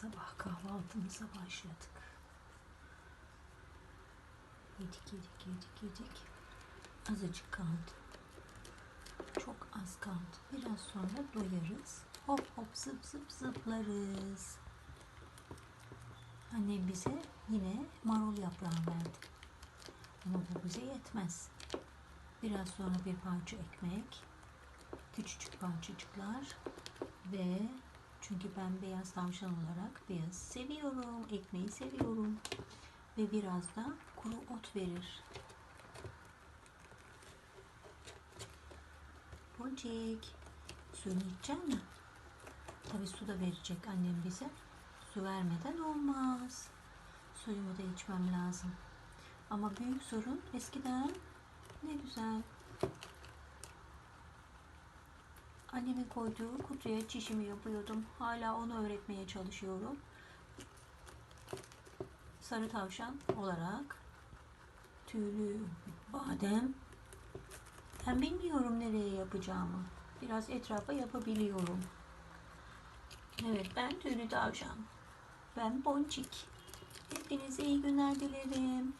Sabah kahvaltımıza başladık. Yedik yedik yedik yedik. Azıcık kaldı. Çok az kaldı. Biraz sonra doyarız. Hop hop zıp zıp zıplarız. Annem bize yine marul yaprağı verdi. Ama bu bize yetmez. Biraz sonra bir parça ekmek, küçücük parçacıklar ve çünkü ben beyaz tavşan olarak beyaz seviyorum, ekmeği seviyorum ve biraz da kuru ot verir. Boncik, suyunu içecek mi? Tabii su da verecek annem bize. Su vermeden olmaz. Suyumu da içmem lazım. Ama büyük sorun eskiden ne güzel. Annemin koyduğu kutuya çişimi yapıyordum. Hala onu öğretmeye çalışıyorum. Sarı tavşan olarak tüylü badem. Ben bilmiyorum nereye yapacağımı. Biraz etrafa yapabiliyorum. Evet ben tüylü tavşan. Ben Boncik. Hepinize iyi günler dilerim.